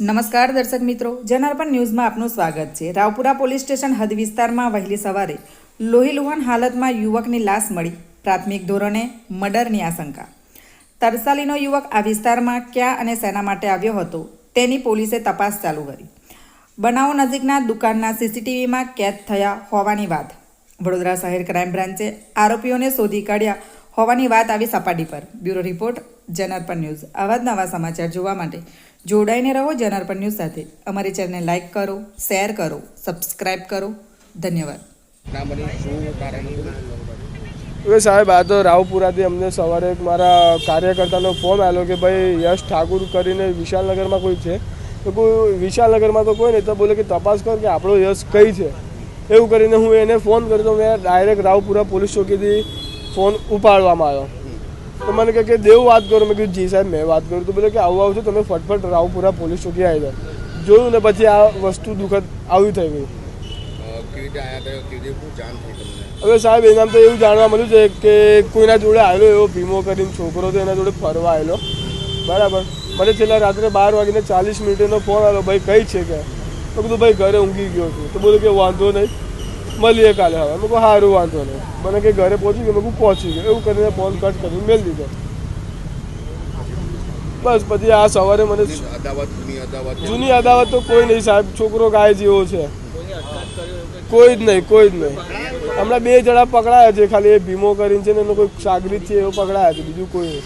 નમસ્કાર દર્શક મિત્રો, જનાર્પણ ન્યૂઝમાં આપનું સ્વાગત છે. રાવપુરા પોલીસ સ્ટેશન હદ વિસ્તારમાં વહેલી સવારે લોહીલુહાન હાલતમાં યુવકની લાશ મળી. પ્રાથમિક ધોરણે મર્ડરની આશંકા. તરસાલીનો યુવક આ વિસ્તારમાં ક્યાં અને શેના માટે આવ્યો હતો તેની પોલીસે તપાસ ચાલુ કરી. બનાવો નજીકના દુકાનના સીસીટીવીમાં કેદ થયા હોવાની વાત. વડોદરા શહેર ક્રાઇમ બ્રાન્ચે આરોપીઓને શોધી કાઢ્યા હોવાની વાત આવી સપાટી પર. Bureau report Janarpan news. આવા જ નવા સમાચાર જોવા માટે જોડાઈને રહો જનાર્પણ ન્યૂઝ સાથે. અમારી ચેનલને લાઇક કરો શેર કરો સબસ્ક્રાઇબ કરો. ધન્યવાદ? હવે સાહેબ આ તો રાવપુરાથી અમને સવારે એક મારા કાર્યકર્તાનો ફોન આવ્યો કે ભાઈ યશ ઠાકુર કરીને વિશાલનગરમાં કોઈ છે? તો કોઈ વિશાલનગરમાં તો કોઈ નહીં તો બોલે કે તપાસ કર કે આપણો યશ કઈ છે? એવું કરીને હું એને ફોન કર્યો તો મેં ડાયરેક્ટ રાવપુરા પોલીસ ચોકીથી ફોન ઉપાડવામાં આવ્યો. તો મને કહે કે દેવ વાત કરો. મેં કીધું જી સાહેબ મેં વાત કરું. તો બોલે કે આવું આવું છું. તમે ફટફટ રાવપુરા પોલીસ ચોકી આવી જાય જોયું ને પછી આ વસ્તુ દુઃખદ આવી થઈ ગઈ. હવે સાહેબ એનામ તો એવું જાણવા મળ્યું છે કે કોઈના જોડે આવેલો એવો ભીમો કરીને છોકરો તો એના જોડે ફરવા આવેલો. બરાબર. મને છેલ્લા રાત્રે બાર વાગીને ચાલીસ મિનિટેનો ફોન આવ્યો ભાઈ કઈ છે કે? તો કીધું ભાઈ ઘરે ઊંઘી ગયો છું. તો બોલું કે વાંધો નહીં. મળીએ કાલે હવે. મેં કહું સારું વાંધો નહીં. મને કે ઘરે પહોંચી ગયો. મેં કહું પહોંચી ગયો. એવું કરીને ફોન કટ કરીને મેળ દીધો. બસ પછી આ સવારે મને જૂની અદાવત. જૂની અદાવત તો કોઈ નહીં સાહેબ. છોકરો ગાય જેવો છે. કોઈ જ નહીં કોઈ જ નહીં. હમણાં બે જણા પકડાયા છે ખાલી એ ભીમો કરીને છે ને એનો કોઈ સાગરીત છે એવો પકડાયા છે બીજું કોઈ નહીં.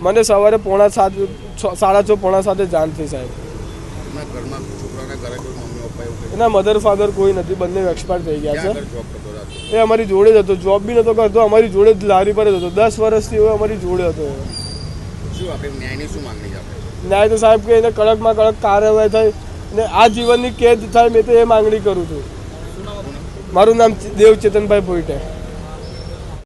મને સવારે પોણા સાત સાડા છ પોણા સાતે જાણ થઈ સાહેબ. એમના ઘરમાં છોકરાના ઘરે કોઈ મમ્મી પપ્પા એવું એના મધર ફાધર કોઈ નથી બંને એક્સપાયર થઈ ગયા છે. જોબ કરતો હતો? એ અમારી જોડે જ હતો જોબ બી નતો કરતો અમારી જોડે જ લારી પર જ હતો. દસ વર્ષથી એ અમારી જોડે હતો. શું આપણે ન્યાયની શું માંગણી છે આપણે ન્યાય તો સાહેબ કે એને કડકમાં કડક કાર્યવાહી થાય અને આ જીવનની કેદ થાય મેં તો એ માંગણી કરું છું. મારું નામ દેવ ચેતનભાઈ ભોઈટે.